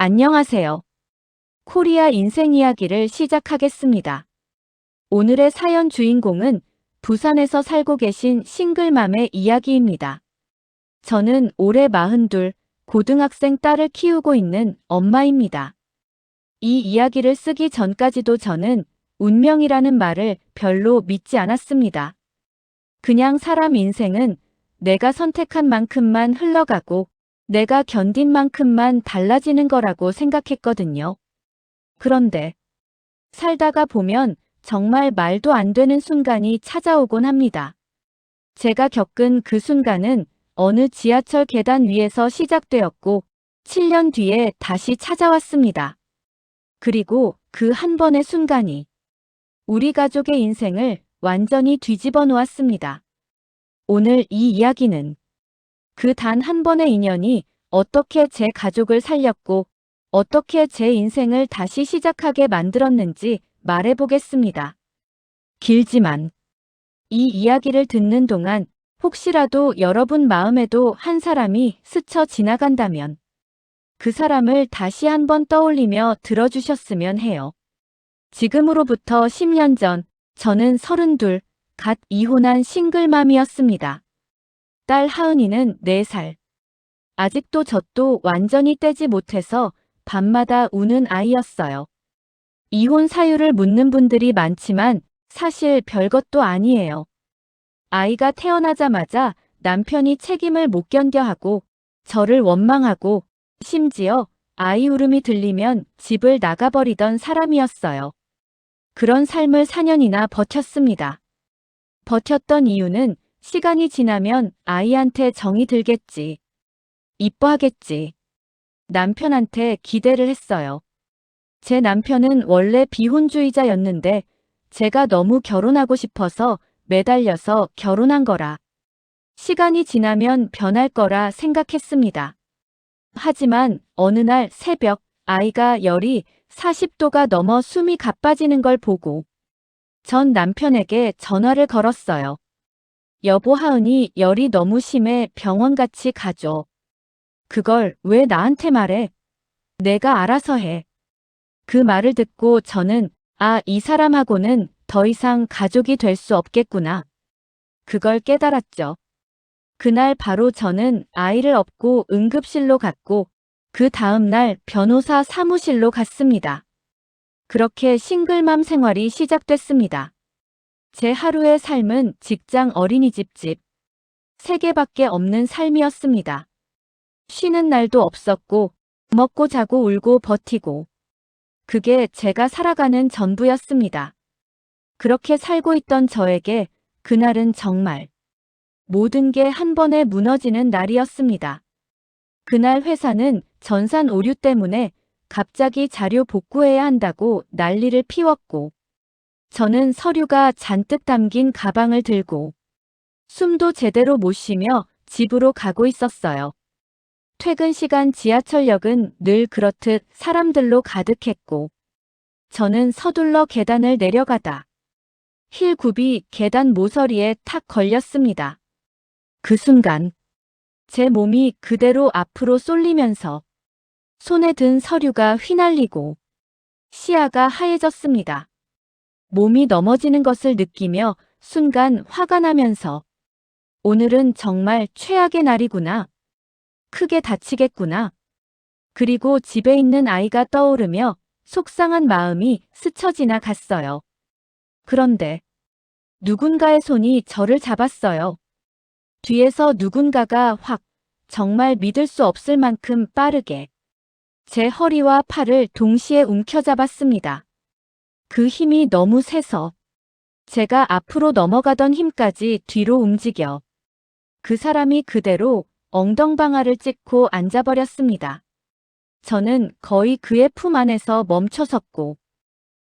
안녕하세요. 코리아 인생 이야기를 시작하겠습니다. 오늘의 사연 주인공은 부산에서 살고 계신 싱글맘의 이야기입니다. 저는 올해 42 고등학생 딸을 키우고 있는 엄마입니다. 이 이야기를 쓰기 전까지도 저는 운명이라는 말을 별로 믿지 않았습니다. 그냥 사람 인생은 내가 선택한 만큼만 흘러가고 내가 견딘 만큼만 달라지는 거라고 생각했거든요. 그런데 살다가 보면 정말 말도 안 되는 순간이 찾아오곤 합니다. 제가 겪은 그 순간은 어느 지하철 계단 위에서 시작되었고 7년 뒤에 다시 찾아왔습니다. 그리고 그 한 번의 순간이 우리 가족의 인생을 완전히 뒤집어 놓았습니다. 오늘 이 이야기는 그 단 한 번의 인연이 어떻게 제 가족을 살렸고 어떻게 제 인생을 다시 시작하게 만들었는지 말해보겠습니다. 길지만 이 이야기를 듣는 동안 혹시라도 여러분 마음에도 한 사람이 스쳐 지나간다면 그 사람을 다시 한번 떠올리며 들어주셨으면 해요. 지금으로부터 10년 전 저는 32, 갓 이혼한 싱글맘이었습니다. 딸 하은이는 4살. 아직도 젖도 완전히 떼지 못해서 밤마다 우는 아이였어요. 이혼 사유를 묻는 분들이 많지만 사실 별것도 아니에요. 아이가 태어나자마자 남편이 책임을 못 견뎌 하고 저를 원망하고 심지어 아이 울음이 들리면 집을 나가버리던 사람이었어요. 그런 삶을 4년이나 버텼습니다. 버텼던 이유는 시간이 지나면 아이한테 정이 들겠지. 이뻐하겠지. 남편한테 기대를 했어요. 제 남편은 원래 비혼주의자였는데 제가 너무 결혼하고 싶어서 매달려서 결혼한 거라. 시간이 지나면 변할 거라 생각했습니다. 하지만 어느 날 새벽 아이가 열이 40도가 넘어 숨이 가빠지는 걸 보고 전 남편에게 전화를 걸었어요. 여보 하은이 열이 너무 심해 병원 같이 가줘. 그걸 왜 나한테 말해? 내가 알아서 해. 그 말을 듣고 저는 아, 이 사람하고는 더 이상 가족이 될 수 없겠구나. 그걸 깨달았죠. 그날 바로 저는 아이를 업고 응급실로 갔고 그 다음 날 변호사 사무실로 갔습니다. 그렇게 싱글맘 생활이 시작됐습니다. 제 하루의 삶은 직장 어린이집 집. 세 개밖에 없는 삶이었습니다. 쉬는 날도 없었고, 먹고 자고 울고 버티고. 그게 제가 살아가는 전부였습니다. 그렇게 살고 있던 저에게 그날은 정말 모든 게 한 번에 무너지는 날이었습니다. 그날 회사는 전산 오류 때문에 갑자기 자료 복구해야 한다고 난리를 피웠고, 저는 서류가 잔뜩 담긴 가방을 들고 숨도 제대로 못 쉬며 집으로 가고 있었어요. 퇴근 시간 지하철역은 늘 그렇듯 사람들로 가득했고, 저는 서둘러 계단을 내려가다 힐 굽이 계단 모서리에 탁 걸렸습니다. 그 순간 제 몸이 그대로 앞으로 쏠리면서 손에 든 서류가 휘날리고 시야가 하얘졌습니다. 몸이 넘어지는 것을 느끼며 순간 화가 나면서 오늘은 정말 최악의 날이구나. 크게 다치겠구나. 그리고 집에 있는 아이가 떠오르며 속상한 마음이 스쳐 지나갔어요. 그런데 누군가의 손이 저를 잡았어요. 뒤에서 누군가가 확 정말 믿을 수 없을 만큼 빠르게 제 허리와 팔을 동시에 움켜잡았습니다. 그 힘이 너무 세서 제가 앞으로 넘어가던 힘까지 뒤로 움직여 그 사람이 그대로 엉덩방아를 찍고 앉아버렸습니다. 저는 거의 그의 품 안에서 멈춰섰고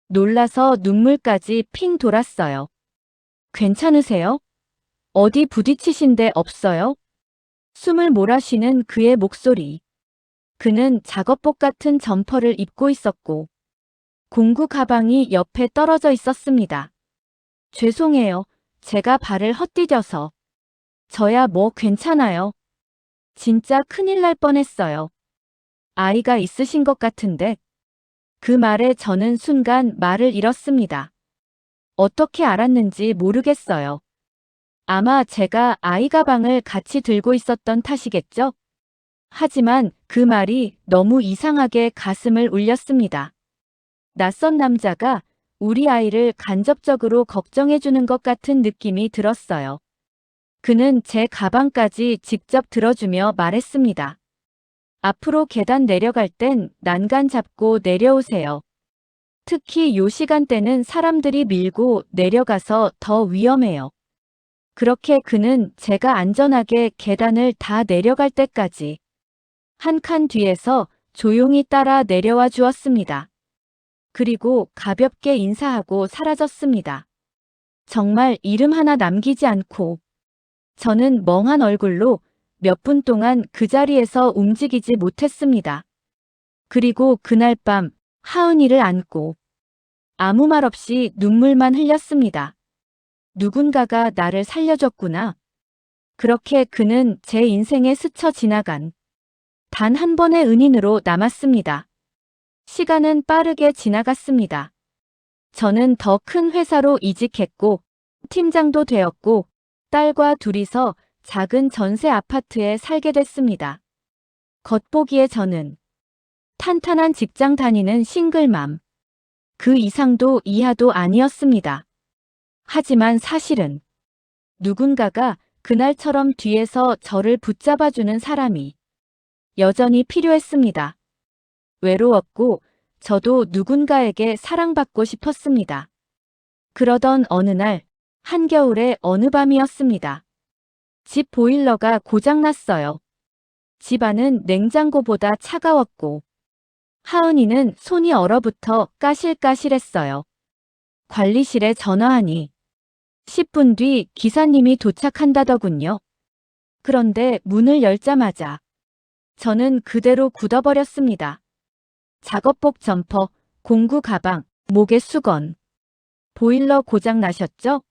놀라서 눈물까지 핑 돌았어요. 괜찮으세요? 어디 부딪히신 데 없어요? 숨을 몰아쉬는 그의 목소리. 그는 작업복 같은 점퍼를 입고 있었고 공구 가방이 옆에 떨어져 있었습니다. 죄송해요. 제가 발을 헛디뎌서. 저야 뭐 괜찮아요. 진짜 큰일 날 뻔했어요. 아이가 있으신 것 같은데. 그 말에 저는 순간 말을 잃었습니다. 어떻게 알았는지 모르겠어요. 아마 제가 아이 가방을 같이 들고 있었던 탓이겠죠? 하지만 그 말이 너무 이상하게 가슴을 울렸습니다. 낯선 남자가 우리 아이를 간접적으로 걱정해주는 것 같은 느낌이 들었어요. 그는 제 가방까지 직접 들어주며 말했습니다. 앞으로 계단 내려갈 땐 난간 잡고 내려오세요. 특히 요 시간대는 사람들이 밀고 내려가서 더 위험해요. 그렇게 그는 제가 안전하게 계단을 다 내려갈 때까지 한 칸 뒤에서 조용히 따라 내려와 주었습니다. 그리고 가볍게 인사하고 사라졌습니다. 정말 이름 하나 남기지 않고 저는 멍한 얼굴로 몇 분 동안 그 자리에서 움직이지 못했습니다. 그리고 그날 밤 하은이를 안고 아무 말 없이 눈물만 흘렸습니다. 누군가가 나를 살려줬구나. 그렇게 그는 제 인생에 스쳐 지나간 단 한 번의 은인으로 남았습니다. 시간은 빠르게 지나갔습니다. 저는 더 큰 회사로 이직했고, 팀장도 되었고, 딸과 둘이서 작은 전세 아파트에 살게 됐습니다. 겉보기에 저는 탄탄한 직장 다니는 싱글맘. 그 이상도 이하도 아니었습니다. 하지만 사실은 누군가가 그날처럼 뒤에서 저를 붙잡아주는 사람이 여전히 필요했습니다. 외로웠고 저도 누군가에게 사랑받고 싶었습니다. 그러던 어느 날 한겨울의 어느 밤이었습니다. 집 보일러가 고장났어요. 집 안은 냉장고보다 차가웠고 하은이는 손이 얼어붙어 까실까실했어요. 관리실에 전화하니 10분 뒤 기사님이 도착한다더군요. 그런데 문을 열자마자 저는 그대로 굳어버렸습니다. 작업복 점퍼, 공구 가방, 목에 수건. 보일러 고장 나셨죠?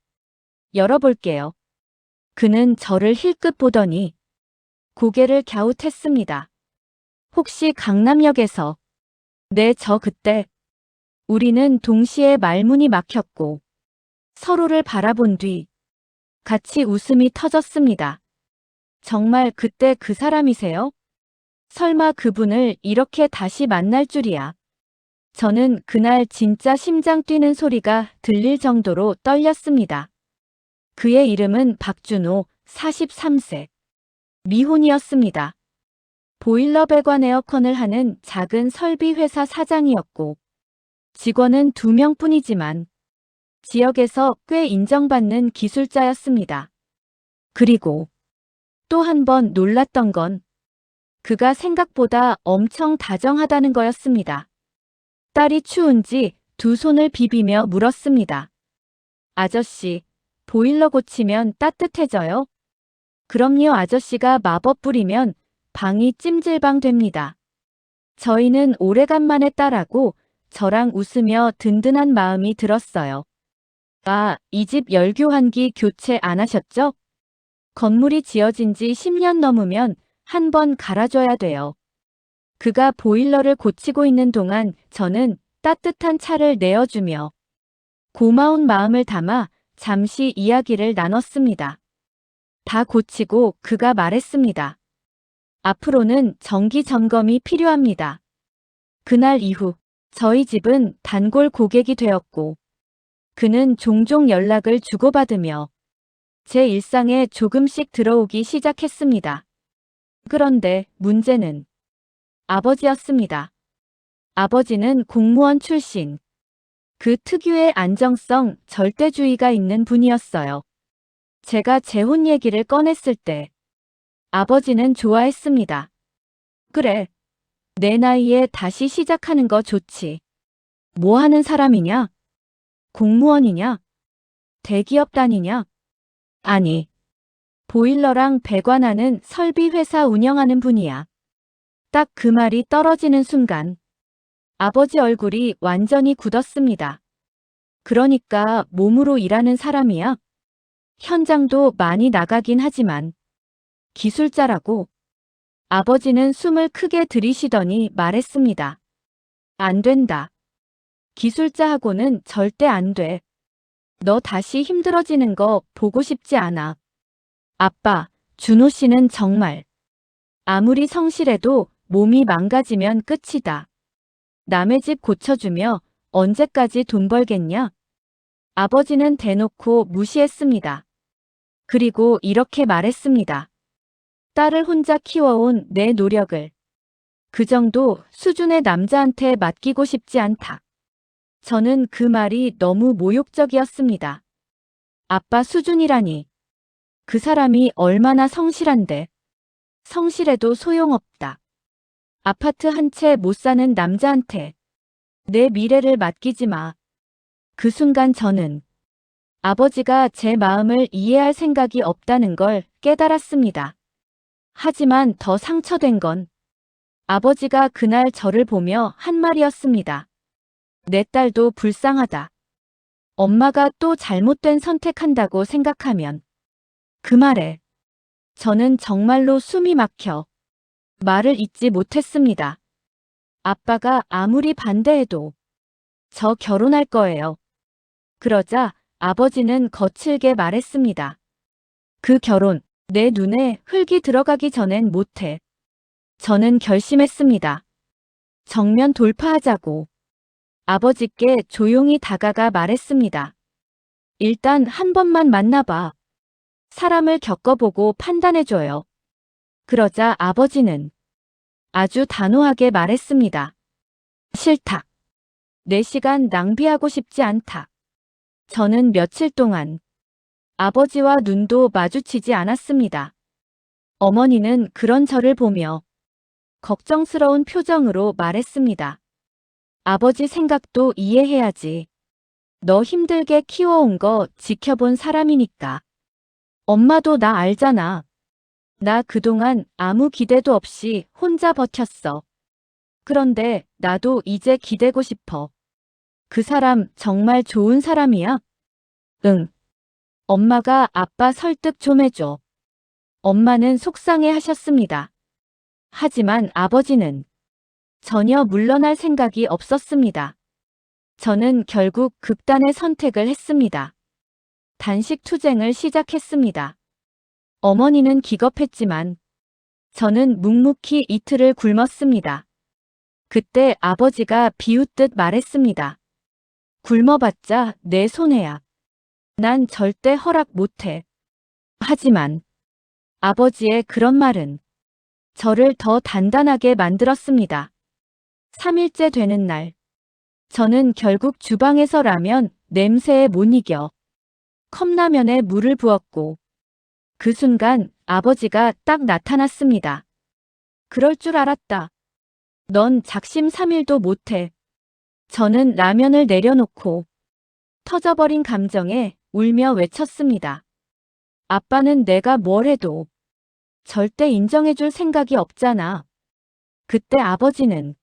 열어볼게요. 그는 저를 힐끗 보더니 고개를 갸웃했습니다. 혹시 강남역에서 네, 저 그때 우리는 동시에 말문이 막혔고 서로를 바라본 뒤 같이 웃음이 터졌습니다. 정말 그때 그 사람이세요? 설마 그분을 이렇게 다시 만날 줄이야. 저는 그날 진짜 심장 뛰는 소리가 들릴 정도로 떨렸습니다. 그의 이름은 박준호, 43세. 미혼이었습니다. 보일러 배관 에어컨을 하는 작은 설비 회사 사장이었고, 직원은 두 명뿐이지만, 지역에서 꽤 인정받는 기술자였습니다. 그리고 또 한 번 놀랐던 건 그가 생각보다 엄청 다정하다는 거였습니다. 딸이 추운지 두 손을 비비며 물었습니다. 아저씨, 보일러 고치면 따뜻해져요? 그럼요 아저씨가 마법 부리면 방이 찜질방 됩니다. 저희는 오래간만에 딸하고 저랑 웃으며 든든한 마음이 들었어요. 아, 이 집 열교환기 교체 안 하셨죠? 건물이 지어진 지 10년 넘으면 한 번 갈아줘야 돼요. 그가 보일러를 고치고 있는 동안 저는 따뜻한 차를 내어주며 고마운 마음을 담아 잠시 이야기를 나눴습니다. 다 고치고 그가 말했습니다. 앞으로는 정기 점검이 필요합니다. 그날 이후 저희 집은 단골 고객이 되었고 그는 종종 연락을 주고받으며 제 일상에 조금씩 들어오기 시작했습니다. 그런데 문제는 아버지였습니다. 아버지는 공무원 출신. 그 특유의 안정성, 절대주의가 있는 분이었어요. 제가 재혼 얘기를 꺼냈을 때 아버지는 좋아했습니다. 그래. 내 나이에 다시 시작하는 거 좋지. 뭐 하는 사람이냐? 공무원이냐? 대기업 다니냐? 아니. 보일러랑 배관하는 설비 회사 운영하는 분이야. 딱 그 말이 떨어지는 순간 아버지 얼굴이 완전히 굳었습니다. 그러니까 몸으로 일하는 사람이야? 현장도 많이 나가긴 하지만 기술자라고 아버지는 숨을 크게 들이쉬더니 말했습니다. 안 된다. 기술자하고는 절대 안 돼. 너 다시 힘들어지는 거 보고 싶지 않아. 아빠, 준호 씨는 정말 아무리 성실해도 몸이 망가지면 끝이다. 남의 집 고쳐주며 언제까지 돈 벌겠냐? 아버지는 대놓고 무시했습니다. 그리고 이렇게 말했습니다. 딸을 혼자 키워온 내 노력을 그 정도 수준의 남자한테 맡기고 싶지 않다. 저는 그 말이 너무 모욕적이었습니다. 아빠 수준이라니. 그 사람이 얼마나 성실한데. 성실해도 소용없다. 아파트 한 채 못 사는 남자한테 내 미래를 맡기지 마. 그 순간 저는 아버지가 제 마음을 이해할 생각이 없다는 걸 깨달았습니다. 하지만 더 상처된 건 아버지가 그날 저를 보며 한 말이었습니다. 내 딸도 불쌍하다. 엄마가 또 잘못된 선택한다고 생각하면 그 말에 저는 정말로 숨이 막혀 말을 잇지 못했습니다. 아빠가 아무리 반대해도 저 결혼할 거예요. 그러자 아버지는 거칠게 말했습니다. 그 결혼 내 눈에 흙이 들어가기 전엔 못해. 저는 결심했습니다. 정면 돌파하자고. 아버지께 조용히 다가가 말했습니다. 일단 한 번만 만나봐. 사람을 겪어보고 판단해줘요. 그러자 아버지는 아주 단호하게 말했습니다. 싫다. 내 시간 낭비하고 싶지 않다. 저는 며칠 동안 아버지와 눈도 마주치지 않았습니다. 어머니는 그런 저를 보며 걱정스러운 표정으로 말했습니다. 아버지 생각도 이해해야지. 너 힘들게 키워온 거 지켜본 사람이니까. 엄마도 나 알잖아. 나 그동안 아무 기대도 없이 혼자 버텼어. 그런데 나도 이제 기대고 싶어. 그 사람 정말 좋은 사람이야? 응. 엄마가 아빠 설득 좀 해줘. 엄마는 속상해 하셨습니다. 하지만 아버지는 전혀 물러날 생각이 없었습니다. 저는 결국 극단의 선택을 했습니다. 단식 투쟁을 시작했습니다. 어머니는 기겁했지만 저는 묵묵히 이틀을 굶었습니다. 그때 아버지가 비웃듯 말했습니다. 굶어봤자 내 손해야. 난 절대 허락 못해. 하지만 아버지의 그런 말은 저를 더 단단하게 만들었습니다. 3일째 되는 날, 저는 결국 주방에서 라면 냄새에 못 이겨 컵라면에 물을 부었고 그 순간 아버지가 딱 나타났습니다. 그럴 줄 알았다. 넌 작심 3일도 못해. 저는 라면을 내려놓고 터져버린 감정에 울며 외쳤습니다. 아빠는 내가 뭘 해도 절대 인정해줄 생각이 없잖아. 그때 아버지는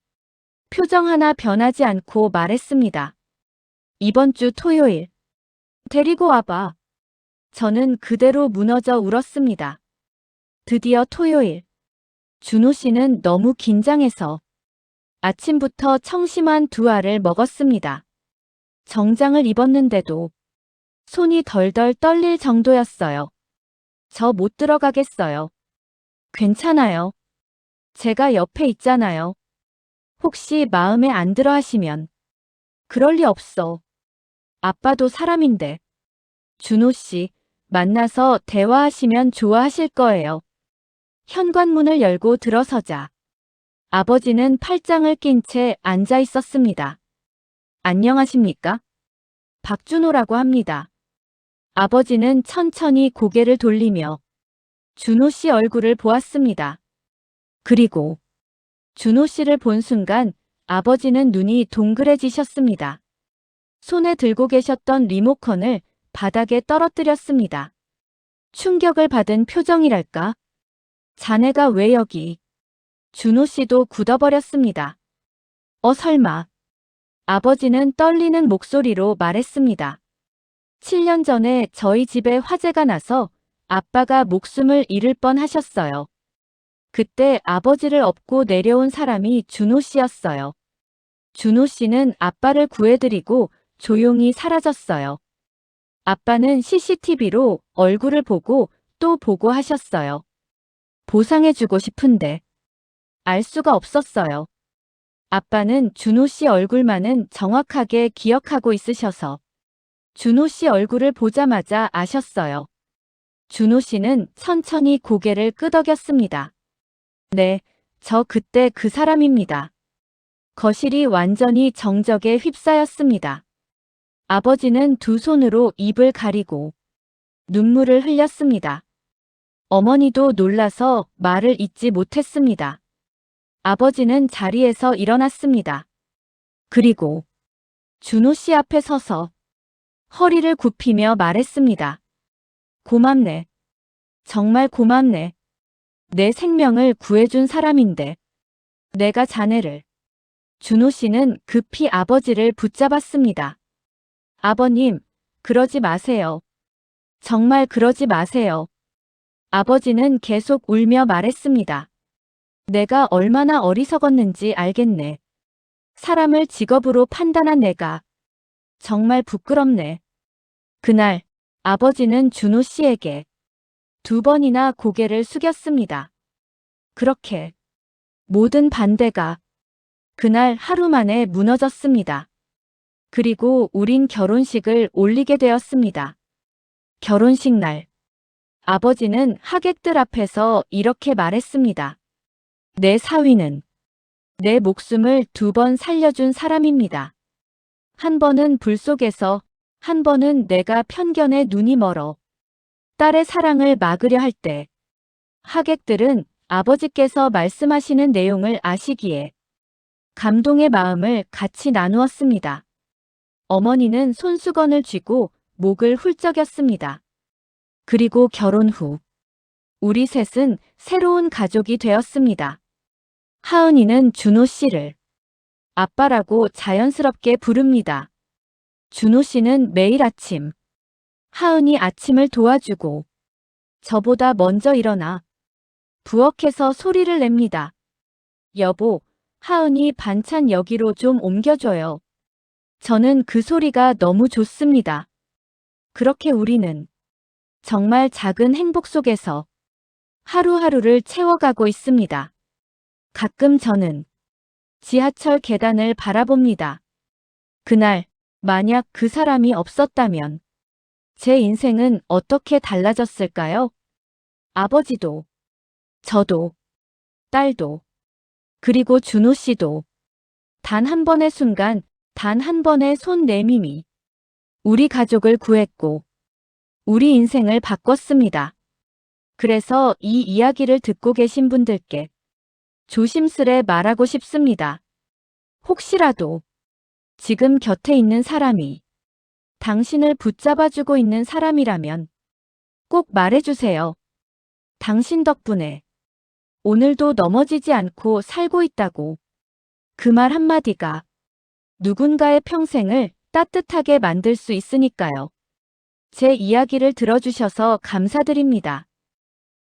표정 하나 변하지 않고 말했습니다. 이번 주 토요일 데리고 와봐. 저는 그대로 무너져 울었습니다. 드디어 토요일. 준호 씨는 너무 긴장해서 아침부터 청심한 두 알을 먹었습니다. 정장을 입었는데도 손이 덜덜 떨릴 정도였어요. 저 못 들어가겠어요. 괜찮아요. 제가 옆에 있잖아요. 혹시 마음에 안 들어 하시면 그럴 리 없어. 아빠도 사람인데. 준호 씨, 만나서 대화하시면 좋아하실 거예요. 현관문을 열고 들어서자 아버지는 팔짱을 낀 채 앉아 있었습니다. 안녕하십니까? 박준호라고 합니다. 아버지는 천천히 고개를 돌리며 준호 씨 얼굴을 보았습니다. 그리고 준호 씨를 본 순간 아버지는 눈이 동그래지셨습니다. 손에 들고 계셨던 리모컨을 바닥에 떨어뜨렸습니다. 충격을 받은 표정이랄까? 자네가 왜 여기? 준호 씨도 굳어버렸습니다. 어 설마. 아버지는 떨리는 목소리로 말했습니다. 7년 전에 저희 집에 화재가 나서 아빠가 목숨을 잃을 뻔 하셨어요. 그때 아버지를 업고 내려온 사람이 준호 씨였어요. 준호 씨는 아빠를 구해드리고 조용히 사라졌어요. 아빠는 CCTV로 얼굴을 보고 또 보고 하셨어요. 보상해주고 싶은데 알 수가 없었어요. 아빠는 준호 씨 얼굴만은 정확하게 기억하고 있으셔서 준호 씨 얼굴을 보자마자 아셨어요. 준호 씨는 천천히 고개를 끄덕였습니다. 네, 저 그때 그 사람입니다. 거실이 완전히 정적에 휩싸였습니다. 아버지는 두 손으로 입을 가리고 눈물을 흘렸습니다. 어머니도 놀라서 말을 잇지 못했습니다. 아버지는 자리에서 일어났습니다. 그리고 준호 씨 앞에 서서 허리를 굽히며 말했습니다. 고맙네. 정말 고맙네. 내 생명을 구해준 사람인데. 내가 자네를. 준호 씨는 급히 아버지를 붙잡았습니다. 아버님, 그러지 마세요. 정말 그러지 마세요. 아버지는 계속 울며 말했습니다. 내가 얼마나 어리석었는지 알겠네. 사람을 직업으로 판단한 내가 정말 부끄럽네. 그날 아버지는 준호 씨에게 두 번이나 고개를 숙였습니다. 그렇게 모든 반대가 그날 하루 만에 무너졌습니다. 그리고 우린 결혼식을 올리게 되었습니다. 결혼식 날 아버지는 하객들 앞에서 이렇게 말했습니다. 내 사위는 내 목숨을 두 번 살려준 사람입니다. 한 번은 불 속에서, 한 번은 내가 편견에 눈이 멀어 딸의 사랑을 막으려 할 때, 하객들은 아버지께서 말씀하시는 내용을 아시기에 감동의 마음을 같이 나누었습니다. 어머니는 손수건을 쥐고 목을 훌쩍였습니다. 그리고 결혼 후 우리 셋은 새로운 가족이 되었습니다. 하은이는 준호 씨를 아빠라고 자연스럽게 부릅니다. 준호 씨는 매일 아침 하은이 아침을 도와주고 저보다 먼저 일어나 부엌에서 소리를 냅니다. 여보, 하은이 반찬 여기로 좀 옮겨줘요. 저는 그 소리가 너무 좋습니다. 그렇게 우리는 정말 작은 행복 속에서 하루하루를 채워가고 있습니다. 가끔 저는 지하철 계단을 바라봅니다. 그날 만약 그 사람이 없었다면 제 인생은 어떻게 달라졌을까요? 아버지도, 저도, 딸도, 그리고 준호 씨도 단 한 번의 순간, 단 한 번의 손 내밈이 우리 가족을 구했고 우리 인생을 바꿨습니다. 그래서 이 이야기를 듣고 계신 분들께 조심스레 말하고 싶습니다. 혹시라도 지금 곁에 있는 사람이 당신을 붙잡아주고 있는 사람이라면 꼭 말해주세요. 당신 덕분에 오늘도 넘어지지 않고 살고 있다고. 그 말 한마디가 누군가의 평생을 따뜻하게 만들 수 있으니까요. 제 이야기를 들어주셔서 감사드립니다.